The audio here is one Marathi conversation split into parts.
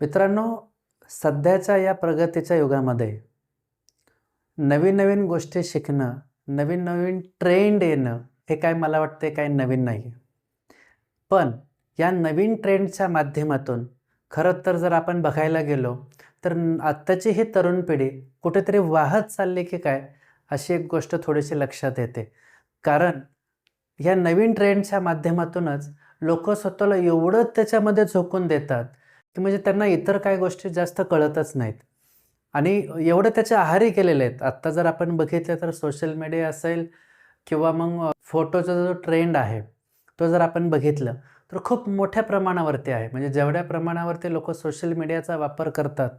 मित्रांनो सध्याच्या या प्रगतीच्या युगामध्ये नवीन नवीन गोष्टी शिकणं नवीन नवीन ट्रेंड येणं हे काय मला वाटते काय नवीन नाही. आहे पण या नवीन ट्रेंडच्या माध्यमातून खरं तर जर आपण बघायला गेलो तर आत्ताची ही तरुण पिढी कुठेतरी वाहत चालली की काय अशी एक गोष्ट थोडीशी लक्षात येते. कारण ह्या नवीन ट्रेंडच्या माध्यमातूनच लोक स्वतःला एवढं त्याच्यामध्ये झोकून देतात की म्हणजे त्यांना इतर काही गोष्टी जास्त कळतच नाहीत. आणि एवढं त्याच्या आहारी केलेले आहेत. आत्ता जर आपण बघितलं तर सोशल मीडिया असेल किंवा मग फोटोचा जो ट्रेंड आहे तो जर आपण बघितलं तर खूप मोठ्या प्रमाणावरती आहे. म्हणजे जेवढ्या प्रमाणावरती लोक सोशल मीडियाचा वापर करतात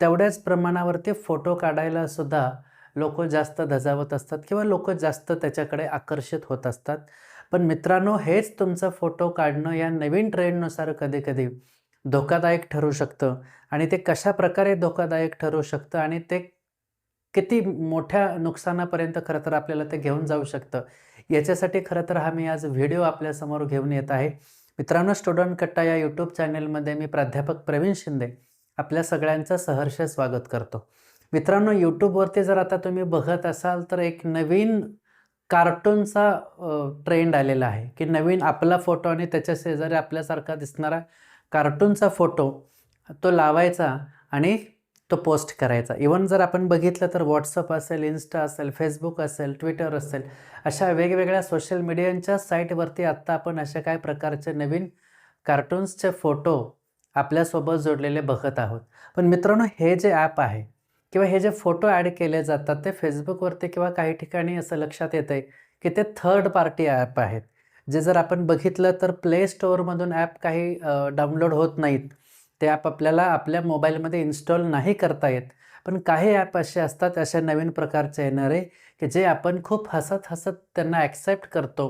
तेवढ्याच प्रमाणावरती फोटो काढायला सुद्धा लोक जास्त धजावत असतात किंवा लोक जास्त त्याच्याकडे आकर्षित होत असतात. पण मित्रांनो हेच तुमचं फोटो काढणं या नवीन ट्रेंडनुसार कधी कधी धोकादायक ठरू शकतं? आणि ते कशा प्रकारे धोकादायक ठरू शकतं? आणि ते किती मोठ्या नुकसानापर्यंत खरं तर आपल्याला ते घेऊन जाऊ शकतं? याच्यासाठी खरं तर हा मी आज व्हिडिओ आपल्यासमोर घेऊन येत आहे. मित्रांनो स्टुडंट कट्टा या यूट्यूब चॅनलमध्ये मी प्राध्यापक प्रवीण शिंदे आपल्या सगळ्यांचं सहर्ष स्वागत करतो. मित्रांनो यूट्यूबवरती जर आता तुम्ही बघत असाल तर एक नवीन कार्टूनचा ट्रेंड आलेला आहे की नवीन आपला फोटो आणि त्याच्या शेजारी आपल्यासारखा दिसणारा कार्टूनचा फोटो तो लावायचा आणि तो पोस्ट करायचा. इवन जर आपण बघितलं तर व्हॉट्सअप असेल इन्स्टा असेल फेसबुक असेल ट्विटर असेल अशा वेगवेगळ्या सोशल मीडियांच्या साईटवरती आत्ता आपण अशा काय प्रकारचे नवीन कार्टून्सचे फोटो आपल्यासोबत जोडलेले बघत आहोत. पण मित्रांनो हे जे ॲप आहे किंवा हे जे फोटो ॲड केले जातात ते फेसबुकवरती किंवा काही ठिकाणी असं लक्षात येतं आहे की ते थर्ड पार्टी ॲप आहेत. जे जर आपण बघितलं तर प्ले स्टोअरमधून ॲप काही डाउनलोड होत नाहीत. ते ॲप आपल्याला आपल्या मोबाईलमध्ये इन्स्टॉल नाही करता येत. पण काही ॲप असे असतात अशा नवीन प्रकारचे येणारे की जे आपण खूप हसत हसत त्यांना ॲक्सेप्ट करतो.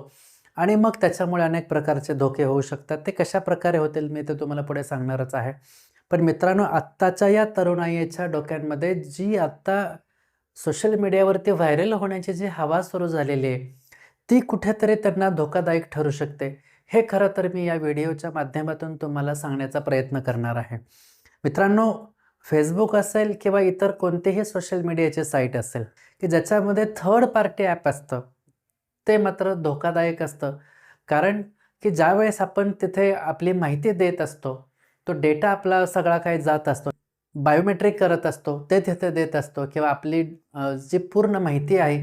आणि मग त्याच्यामुळे अनेक प्रकारचे धोके होऊ शकतात. ते कशा प्रकारे होतील मी ते तुम्हाला पुढे सांगणारच आहे. पण मित्रांनो आत्ताच्या या तरुणाईच्या डोक्यांमध्ये जी आत्ता सोशल मीडियावरती व्हायरल होण्याची जी हवा सुरू झालेली आहे ती कुठेतरी त्यांना धोकादायक ठरू शकते. हे खरं तर मी या व्हिडिओच्या माध्यमातून तुम्हाला सांगण्याचा प्रयत्न करणार आहे. मित्रांनो फेसबुक असेल किंवा इतर कोणतेही सोशल मीडियाचे साईट असेल की ज्याच्यामध्ये थर्ड पार्टी ॲप असतं ते मात्र धोकादायक असतं. कारण की ज्यावेळेस आपण तिथे आपली माहिती देत असतो तो डेटा आपला सगळा काही जात असतो. बायोमेट्रिक करत असतो ते तिथे देत असतो किंवा आपली जी पूर्ण माहिती आहे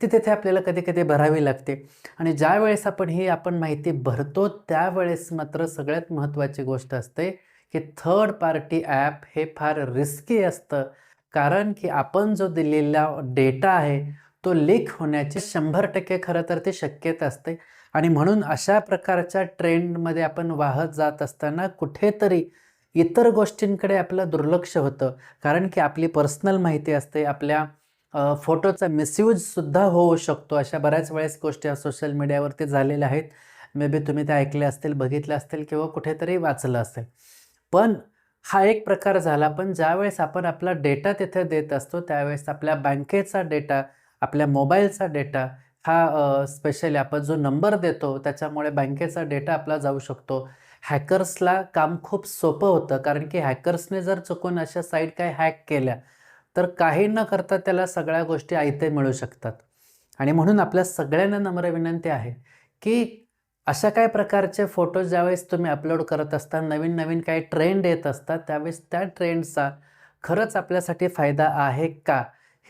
ती तिथे आपल्याला कधी कधी भरावी लागते. आणि ज्या वेळेस आपण ही आपण माहिती भरतो त्यावेळेस मात्र सगळ्यात महत्त्वाची गोष्ट असते की थर्ड पार्टी ॲप हे फार रिस्की असतं. कारण की आपण जो दिलेला डेटा आहे तो लीक होण्याची शंभर टक्के खरं तर ते शक्यता असते. आणि म्हणून अशा प्रकारच्या ट्रेंडमध्ये आपण वाहत जात असताना कुठेतरी इतर गोष्टींकडे आपलं दुर्लक्ष होतं. कारण की आपली पर्सनल माहिती असते आपल्या फोटोचा मिसयूजसुद्धा होऊ शकतो. अशा बऱ्याच वेळेस गोष्टी सोशल मीडियावरती झालेल्या आहेत. मे बी तुम्ही त्या ऐकल्या असतील बघितल्या असतील किंवा कुठेतरी वाचलं असेल. पण हा एक प्रकार झाला. पण ज्यावेळेस आपण आपला डेटा तिथे देत असतो त्यावेळेस आपल्या बँकेचा डेटा आपल्या मोबाईलचा डेटा हा स्पेशली आपण जो नंबर देतो त्याच्यामुळे बँकेचा डेटा आपला जाऊ शकतो. हॅकर्सला काम खूप सोपं होतं. कारण की हॅकर्सने जर चुकून अशा साईट काही हॅक केल्या तर काही न करता त्याला सगळ्या गोष्टी आयते मिळू शकतात. आणि म्हणून आपल्या सगळ्यांना नम्र विनंती आहे की अशा काही प्रकारचे फोटो ज्यावेळेस तुम्ही अपलोड करत असता नवीन नवीन काही ट्रेंड येत असतात त्यावेळेस त्या ट्रेंडचा खरंच आपल्यासाठी फायदा आहे का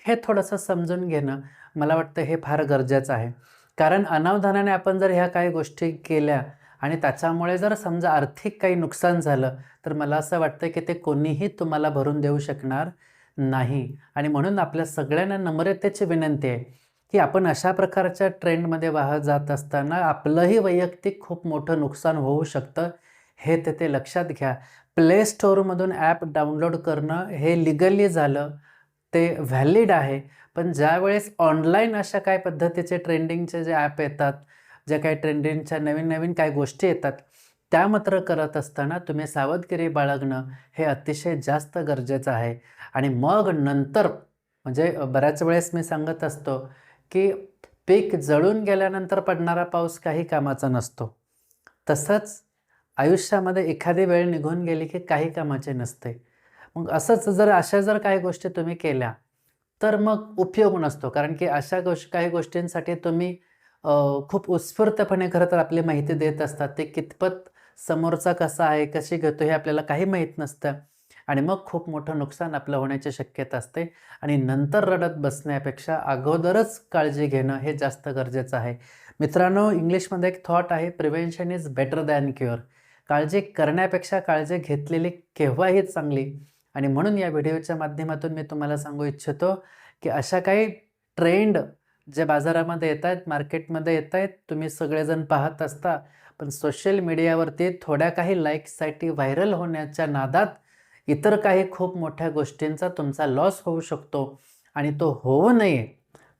हे थोडंसं समजून घेणं मला वाटतं हे फार गरजेचं आहे. कारण अनावधानाने आपण जर ह्या काही गोष्टी केल्या आणि त्याच्यामुळे जर समजा आर्थिक काही नुकसान झालं तर मला असं वाटतं की ते कोणीही तुम्हाला भरून देऊ शकणार नाही. आणि म्हणून आपल्या सगळ्यांना नम्रतेची विनंती आहे की आपण अशा प्रकारच्या ट्रेंडमध्ये वाहत जात असताना आपलंही वैयक्तिक खूप मोठं नुकसान होऊ शकतं हे तेथे लक्षात घ्या. प्ले स्टोअरमधून ॲप डाउनलोड करणं हे लिगली झालं ते व्हॅलिड आहे. पण ज्यावेळेस ऑनलाईन अशा काय पद्धतीचे ट्रेंडिंगचे जे ॲप येतात ज्या काही ट्रेंडिंगच्या नवीन नवीन काही गोष्टी येतात त्या मात्र करत असताना तुम्ही सावधगिरी बाळगणं हे अतिशय जास्त गरजेचं आहे. आणि मग नंतर म्हणजे बऱ्याच वेळेस मी सांगत असतो की पीक जळून गेल्यानंतर पडणारा पाऊस काही कामाचा नसतो. तसंच आयुष्यामध्ये एखादी वेळ निघून गेली की काही कामाचे नसते. मग असंच जर अशा जर काही गोष्टी तुम्ही केल्या तर मग उपयोग नसतो. कारण की अशा गोष काही गोष्टींसाठी तुम्ही खूप उत्स्फूर्तपणे खरं तर आपली माहिती देत असतात. ते कितपत समोरचा कसा आहे कशी घेतो हे आपल्याला काही माहीत नसतं. आणि मग खूप मोठं नुकसान आपलं होण्याची शक्यता असते. आणि नंतर रडत बसण्यापेक्षा अगोदरच काळजी घेणं हे जास्त गरजेचं आहे. मित्रांनो इंग्लिशमध्ये एक थॉट आहे prevention is better than cure काळजी करण्यापेक्षा काळजी घेतलेली केव्हाही चांगली. आणि म्हणून या व्हिडिओच्या माध्यमातून मी तुम्हाला सांगू इच्छितो की अशा काही ट्रेंड जे बाजारामध्ये येत आहेत मार्केटमध्ये येत आहेत तुम्ही सगळेजण पाहत असता पण सोशल मीडियावरती थोड्या काही लाईक्ससाठी व्हायरल होण्याच्या नादात इतर काही खूप मोठ्या गोष्टींचा तुमचा लॉस होऊ शकतो आणि तो होऊ नये.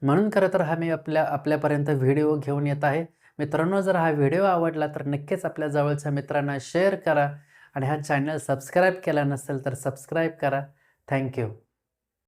म्हणून खरं तर हा मी आपल्या आपल्यापर्यंत व्हिडिओ घेऊन येत आहे. मित्रांनो जर हा व्हिडिओ आवडला तर नक्कीच आपल्या जवळच्या मित्रांना शेअर करा आणि हा चॅनल सबस्क्राईब केला नसेल तर सबस्क्राईब करा. थँक्यू